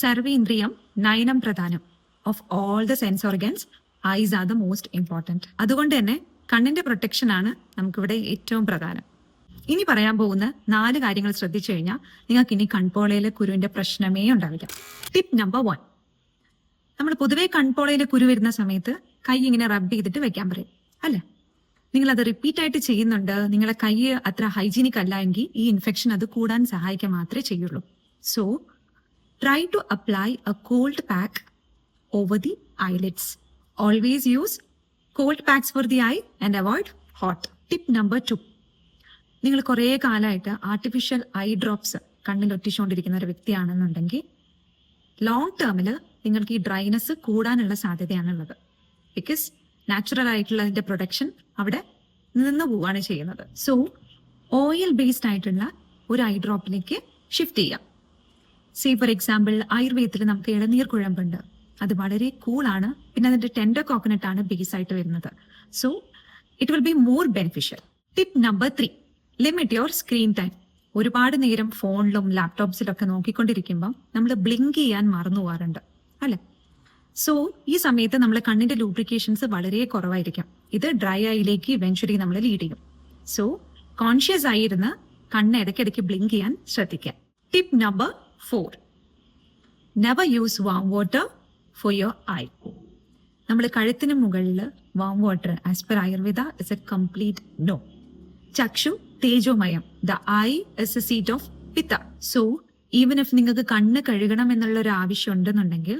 സർവേന്ദ്രിയം നയനം പ്രധാനം of all the sense organs eyes are the most important അതുകൊണ്ട് തന്നെ കണ്ണിന്റെ പ്രൊട്ടക്ഷൻ ആണ് നമുക്കിവിടെ ഏറ്റവും പ്രധാനം. ഇനി പറയാൻ പോകുന്ന നാല് കാര്യങ്ങൾ ശ്രദ്ധിച്ചു കഴിഞ്ഞാൽ നിങ്ങൾക്ക് ഇനി കൺപോളയിലെ കുരുവിന്റെ പ്രശ്നമേ ഉണ്ടാവില്ല. ടിപ്പ് നമ്പർ വൺ നമ്മൾ പൊതുവെ കൺപോളയിലെ കുരു വരുന്ന സമയത്ത് കൈ ഇങ്ങനെ റബ്ബ് ചെയ്തിട്ട് വെക്കാൻ പറയും അല്ലേ? നിങ്ങൾ അത് റിപ്പീറ്റ് ആയിട്ട് ചെയ്യുന്നുണ്ട് നിങ്ങളെ കൈ അത്ര ഹൈജീനിക് അല്ല എങ്കിൽ ഈ ഇൻഫെക്ഷൻ അത് കൂടാൻ സഹായിക്കാൻ മാത്രമേ ചെയ്യുള്ളൂ. So try to apply a cold pack over the eyelids. Always use cold packs for the eye and avoid hot tip number two നിങ്ങൾ കുറേ കാലമായിട്ട് ആർട്ടിഫിഷ്യൽ ഐ ഡ്രോപ്സ് കണ്ണിൽ ഒട്ടിച്ചുകൊണ്ടിരിക്കുന്ന ഒരു വ്യക്തിയാണെന്നുണ്ടെങ്കിൽ ലോങ് ടേമിൽ നിങ്ങൾക്ക് ഈ ഡ്രൈനെസ് കൂടാനുള്ള സാധ്യതയാണുള്ളത്. ബിക്കോസ് നാച്ചുറൽ ആയിട്ടുള്ള അതിന്റെ പ്രൊഡക്ഷൻ അവിടെ നിന്ന് പോവാണ് ചെയ്യുന്നത്. സോ ഓയിൽ ബേസ്ഡ് ആയിട്ടുള്ള ഒരു ഐ ഡ്രോപ്പിലേക്ക് ഷിഫ്റ്റ് ചെയ്യാം. സേ ഫോർ എക്സാമ്പിൾ ആയുർവേദത്തിൽ നമുക്ക് ഇളനീർ കുഴമ്പുണ്ട്. അത് വളരെ കൂളാണ് പിന്നെ അതിന്റെ ടെൻഡർ കോക്കനട്ട് ആണ് ബേസ് ആയിട്ട് വരുന്നത്. So it will be more beneficial tip number three limit your screen time ഒരുപാട് നേരം ഫോണിലും ലാപ്ടോപ്സിലൊക്കെ നോക്കിക്കൊണ്ടിരിക്കുമ്പം നമ്മൾ ബ്ലിങ്ക് ചെയ്യാൻ മറന്നു പോകാറുണ്ട്. അല്ലെ? സോ ഈ സമയത്ത് നമ്മളെ കണ്ണിന്റെ ലൂബ്രിക്കേഷൻസ് വളരെ കുറവായിരിക്കും. ഇത് ഡ്രൈ ഐയിലേക്ക് ഇവൻച്വലി നമ്മൾ ലീഡ് ചെയ്യും. സോ കോൺഷ്യസ് ആയിരുന്ന് കണ്ണ് ഇടയ്ക്കിടയ്ക്ക് ബ്ലിങ്ക് ചെയ്യാൻ ശ്രദ്ധിക്കാം tip number four never use warm water for your eye നമ്മൾ കഴുത്തിന് മുകളിൽ warm water as per Ayurveda is a complete no Chakshu തേജോമയം the eye is a seat of pitta so even if നിങ്ങൾക്ക് കണ്ണ് കഴുകണം എന്നുള്ള ഒരു ആവശ്യം ഉണ്ടെന്നുണ്ടെങ്കിൽ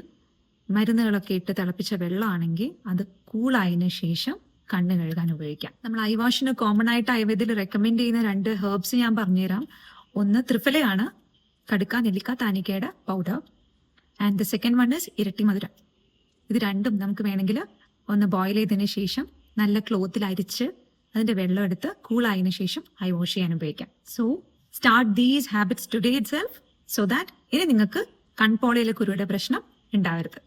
മരുന്നുകളൊക്കെ ഇട്ട് തിളപ്പിച്ച വെള്ളമാണെങ്കിൽ അത് കൂളായതിനു ശേഷം കണ്ണ് കഴുകാൻ ഉപയോഗിക്കാം. നമ്മൾ ഐ വാഷിന് കോമൺ ആയിട്ട് ആയുർവേദത്തിൽ റെക്കമെൻഡ് ചെയ്യുന്ന രണ്ട് ഹെർബ്സ് ഞാൻ പറഞ്ഞുതരാം. ഒന്ന് ത്രിഫലയാണ് കടുക്ക നെല്ലിക്ക താനിക്കയുടെ powder and the second one is ഇരട്ടി മധുരം. ഇത് രണ്ടും നമുക്ക് വേണമെങ്കിൽ ഒന്ന് ബോയിൽ ചെയ്തതിന് ശേഷം നല്ല ക്ലോത്തിൽ അരിച്ച് അതിന്റെ വെള്ളം എടുത്ത് കൂളായതിനു ശേഷം ഐ വാഷ് ചെയ്യാൻ ഉപയോഗിക്കാം. So start these habits today itself so that ഇനി നിങ്ങൾക്ക് കൺപോളയിലെ കുരുവിടെ പ്രശ്നം ഉണ്ടാവരുത്.